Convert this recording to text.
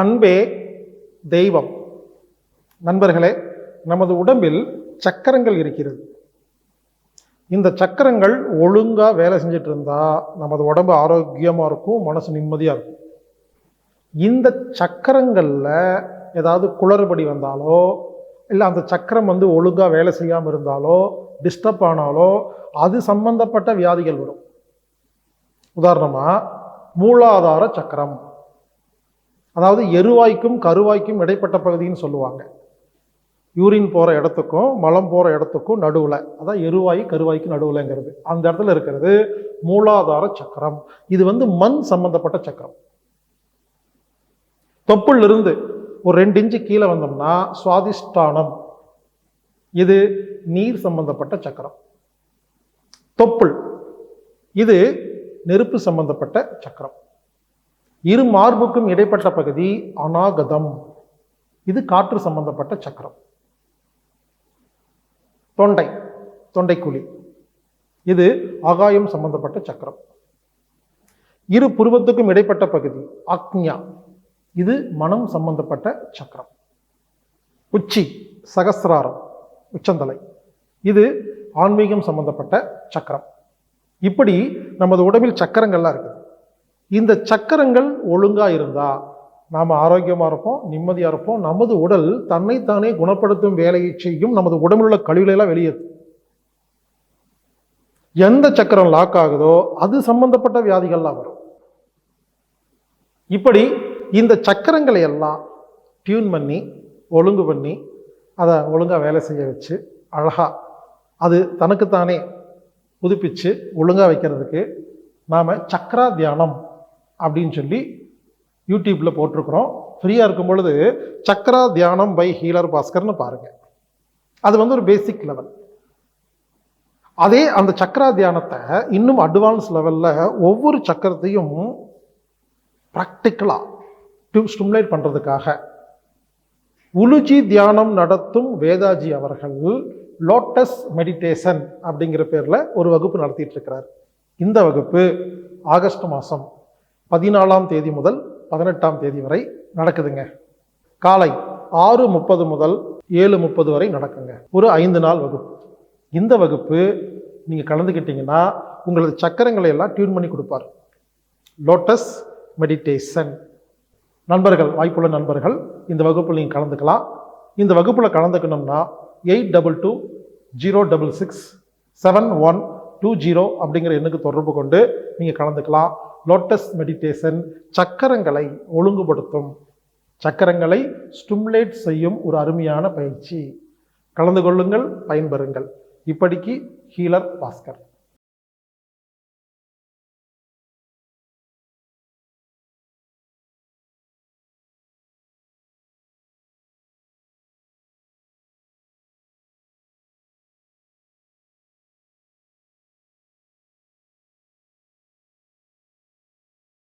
அன்பே தெய்வம். நண்பர்களே நமது உடம்பில் சக்கரங்கள் இருக்கிறது. இந்த சக்கரங்கள் ஒழுங்காக வேலை செஞ்சுட்டு இருந்தால் நமது உடம்பு ஆரோக்கியமாக இருக்கும் மனசு நிம்மதியாக இருக்கும். இந்த சக்கரங்களில் ஏதாவது குளறுபடி வந்தாலோ இல்லை அந்த சக்கரம் வந்து ஒழுங்காக வேலை செய்யாமல் இருந்தாலோ டிஸ்டர்ப் ஆனாலோ அது சம்பந்தப்பட்ட வியாதிகள் வரும். உதாரணமாக மூலாதார சக்கரம். அதாவது எருவாய்க்கும் கருவாய்க்கும் இடைப்பட்ட பகுதின்னு சொல்லுவாங்க. யூரின் போகிற இடத்துக்கும் மலம் போகிற இடத்துக்கும் நடுவில் அதான் எருவாய் கருவாய்க்கு நடுவில்ங்கிறது. அந்த இடத்துல இருக்கிறது மூலாதார சக்கரம். இது வந்து மண் சம்பந்தப்பட்ட சக்கரம். தொப்புளிலிருந்து ஒரு ரெண்டு இன்ச்சு கீழே வந்தோம்னா சுவாதிஷ்டானம். இது நீர் சம்பந்தப்பட்ட சக்கரம். தொப்புள். இது நெருப்பு சம்பந்தப்பட்ட சக்கரம். இரு மார்புக்கும் இடைப்பட்ட பகுதி அநாகதம் இது காற்று சம்பந்தப்பட்ட சக்கரம். தொண்டை தொண்டைக்குழி. இது ஆகாயம் சம்பந்தப்பட்ட சக்கரம். இரு புருவத்துக்கும் இடைப்பட்ட பகுதி அக்ஞா. இது மனம் சம்பந்தப்பட்ட சக்கரம். உச்சி சகசிராரம் உச்சந்தலை. இது ஆன்மீகம் சம்பந்தப்பட்ட சக்கரம். இப்படி நமது உடம்பில் சக்கரங்கள்லாம் இருக்குது. இந்த சக்கரங்கள் ஒழுங்காக இருந்தால் நாம் ஆரோக்கியமாக இருப்போம் நிம்மதியாக இருப்போம். நமது உடல் தன்னைத்தானே குணப்படுத்தும் வேலையை செய்யும் நமது உடம்பில் உள்ள கழிவுகளெல்லாம் வெளியேறும் எந்த சக்கரம் லாக் ஆகுதோ அது சம்பந்தப்பட்ட வியாதிகள்லாம் வரும். இப்படி இந்த சக்கரங்களை எல்லாம் டியூன் பண்ணி ஒழுங்கு பண்ணி அதை ஒழுங்காக வேலை செய்ய வச்சு அழகாக அது தனக்குத்தானே புதுப்பித்து ஒழுங்காக வைக்கிறதுக்கு நாம் சக்கரா தியானம் அப்படின்னு சொல்லி யூடியூப்பில் போட்டிருக்கிறோம். ஃப்ரீயாக இருக்கும் பொழுது சக்கரா தியானம் பை ஹீலர் பாஸ்கர்னு பாருங்கள் அது வந்து ஒரு பேசிக் லெவல் அதே அந்த சக்கரா தியானத்தை இன்னும் அட்வான்ஸ் லெவலில் ஒவ்வொரு சக்கரத்தையும் ப்ராக்டிக்கலாக ஸ்டிமுலேட் பண்ணுறதுக்காக உலுஜி தியானம் நடத்தும் வேதாஜி அவர்கள் லோட்டஸ் மெடிடேஷன் அப்படிங்கிற பேரில் ஒரு வகுப்பு நடத்திட்டு இருக்கிறார். இந்த வகுப்பு ஆகஸ்ட் மாதம் பதினாலாம் தேதி முதல் பதினெட்டாம் தேதி வரை நடக்குதுங்க. காலை ஆறு முப்பது முதல் ஏழு முப்பது வரை நடக்குங்க. ஒரு ஐந்து நாள் வகுப்பு. இந்த வகுப்பு நீங்கள் கலந்துக்கிட்டீங்கன்னா உங்களது சக்கரங்களை எல்லாம் டியூன் பண்ணி கொடுப்பார். லோட்டஸ் மெடிடேஷன் நண்பர்கள் வாய்ப்புள்ள நண்பர்கள் இந்த வகுப்பில் நீங்கள் கலந்துக்கலாம். இந்த வகுப்பில் கலந்துக்கணும்னா eight double two zero double six seven one two zero அப்படிங்கிற எண்ணுக்கு தொடர்பு கொண்டு நீங்கள் கலந்துக்கலாம். லோட்டஸ் மெடிடேஷன் சக்கரங்களை ஒழுங்குபடுத்தும். சக்கரங்களை ஸ்டிமுலேட் செய்யும் ஒரு அருமையான பயிற்சி. கலந்து கொள்ளுங்கள் பயன்பெறுங்கள். இப்படிக்கு ஹீலர் பாஸ்கர்.